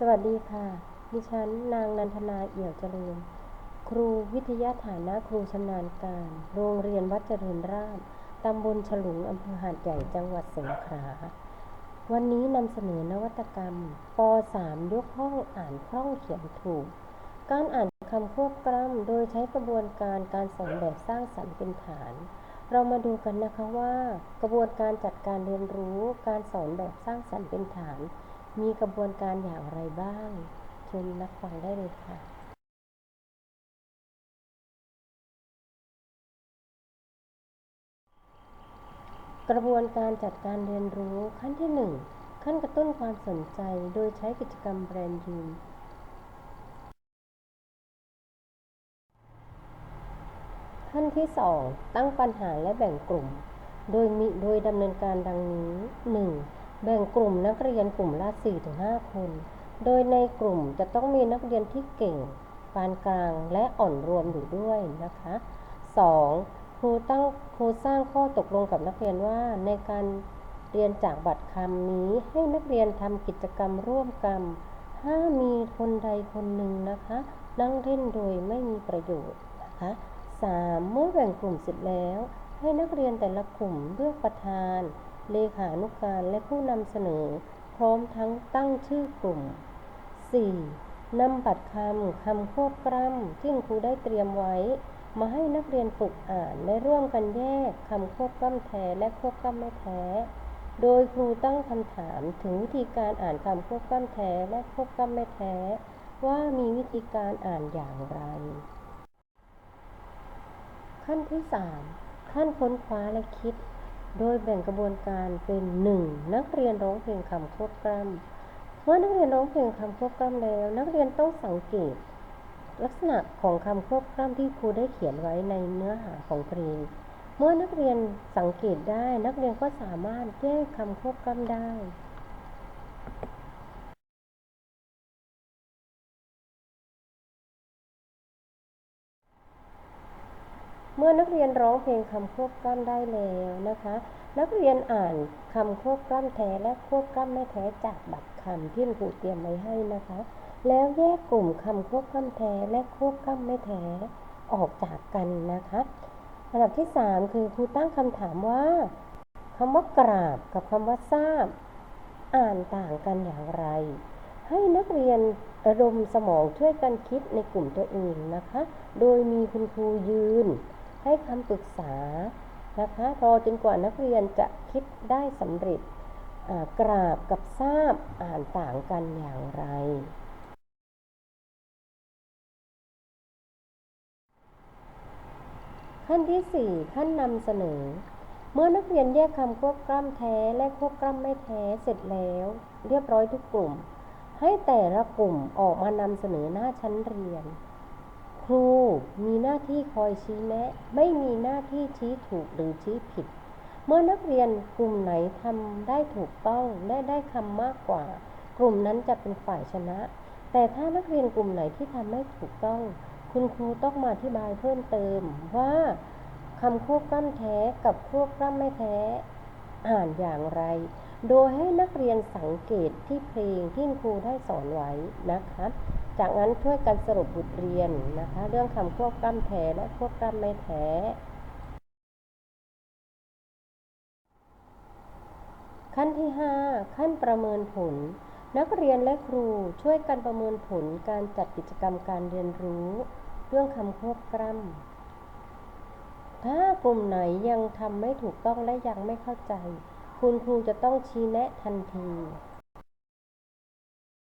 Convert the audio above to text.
สวัสดีค่ะ ดิฉันนางนันทนาเอี่ยวเจริญ ครูวิทยาฐานะครูชำนาญการ โรงเรียนวัดเจริญราษฎร์ตำบลฉลุงอำเภอหาดใหญ่จังหวัดสงขลา วันนี้นำเสนอนวัตกรรมป .3 ยกห้องอ่านคล่องเขียนถูก การอ่านคำควบกล้ำโดยใช้กระบวนการการสอนแบบสร้างสรรค์เป็นฐาน เรามาดูกันนะคะว่า กระบวนการจัดการเรียนรู้ การสอนแบบสร้างสรรค์เป็นฐาน มีกระบวนการอย่างไรบ้าง เชิญนักฟังได้เลยค่ะกระบวนการจัดการเรียนรู้ขั้นที่ 1 ขั้นกระตุ้นความสนใจโดยใช้กิจกรรมแบรนด์ยูขั้นที่ 2 ตั้งปัญหาและแบ่งกลุ่ม โดยมีโดยดำเนินการดังนี้ 1. แบ่งกลุ่มนักเรียนกลุ่มละ4-5 คน โดยในกลุ่มจะต้องมีนักเรียนที่เก่ง ปานกลางและอ่อนรวมอยู่ด้วยนะคะ 2. ครูตั้งครูสร้างข้อตกลงกับนักเรียนว่าในการเรียนจากบัตรคำนี้ให้นักเรียนทำกิจกรรมร่วมกันห้ามมีคนใดคนหนึ่งนะคะ นั่งเล่นโดยไม่มีประโยชน์นะคะ 3. เมื่อแบ่งกลุ่มเสร็จแล้ว ให้นักเรียนแต่ละกลุ่มเลือกประธาน เลขานุการและผู้นำเสนอ พร้อมทั้งตั้งชื่อกลุ่ม 4. นำบัตรคำคำควบกล้ำที่ครูได้เตรียมไว้ มาให้นักเรียนฝึกอ่านและร่วมกันแยกคำควบกล้ำแท้และควบกล้ำไม่แท้ โดยครูตั้งคำถามถึงวิธีการอ่านคำควบกล้ำแท้และควบกล้ำไม่แท้ ว่ามีวิธีการอ่านอย่างไร ขั้นที่ 3 ขั้นค้นคว้าและคิด โดยแบ่งกระบวนการเป็น 1. นักเรียนร้องเพลงคำควบกล้ำเมื่อนักเรียนร้องเพลงคำควบกล้ำแล้ว นักเรียนต้องสังเกต ลักษณะของคำควบกล้ำที่ครูได้เขียนไว้ในเนื้อหาของเพลง เมื่อนักเรียนสังเกตได้ นักเรียนก็สามารถแยกคำควบกล้ำได้ เมื่อนักเรียนร้องเพลงคำควบกล้ำได้แล้วนะคะ นักเรียนอ่านคำควบกล้ำแท้และควบกล้ำไม่แท้จากบัตรคำที่ครูเตรียมไว้ให้นะคะ แล้วแยกกลุ่มคำควบกล้ำแท้และควบกล้ำไม่แท้ออกจากกันนะคะอันดับที่ 3 คือครูตั้งคำถามว่าคำว่ากราบกับคำว่าทราบ อ่านต่างกันอย่างไร ให้นักเรียนระดมสมองช่วยกันคิดในกลุ่มตัวเองนะคะ โดยมีคุณครูยืน ให้คำปรึกษานะคะรอจนกว่านักเรียนจะคิดได้สำเร็จกราบกับทราบอ่านต่างกันอย่างไร ขั้นที่ 4 ขั้นนำเสนอ เมื่อนักเรียนแยกคำควบกล้ำแท้และควบกล้ำไม่แท้เสร็จแล้ว เรียบร้อยทุกกลุ่ม ให้แต่ละกลุ่มออกมานำเสนอหน้าชั้นเรียน ครูมีหน้าที่คอยชี้แนะ ไม่มีหน้าที่ชี้ถูกหรือชี้ผิด เมื่อนักเรียนกลุ่มไหนทำได้ถูกต้องและได้คำมากกว่า กลุ่มนั้นจะเป็นฝ่ายชนะ แต่ถ้านักเรียนกลุ่มไหนที่ทำไม่ถูกต้อง คุณครูต้องมาอธิบายเพิ่มเติมว่าคำควบกล้ำแท้กับควบกล้ำไม่แท้ อ่านอย่างไร โดยให้นักเรียนสังเกตที่เพลงที่ครูได้สอนไว้นะคะ จากนั้นช่วยกันสรุปบทเรียนนะคะ เรื่องคำควบกล้ำแท้และควบกล้ำไม่แท้ขั้นที่ 5 ขั้นประเมินผล นักเรียนและครูช่วยกันประเมินผลการจัดกิจกรรมการเรียนรู้ เรื่องคำควบกล้ำถ้ากลุ่มไหนยังทำไม่ถูกต้องและยังไม่เข้าใจ คุณครูจะต้องชี้แนะทันที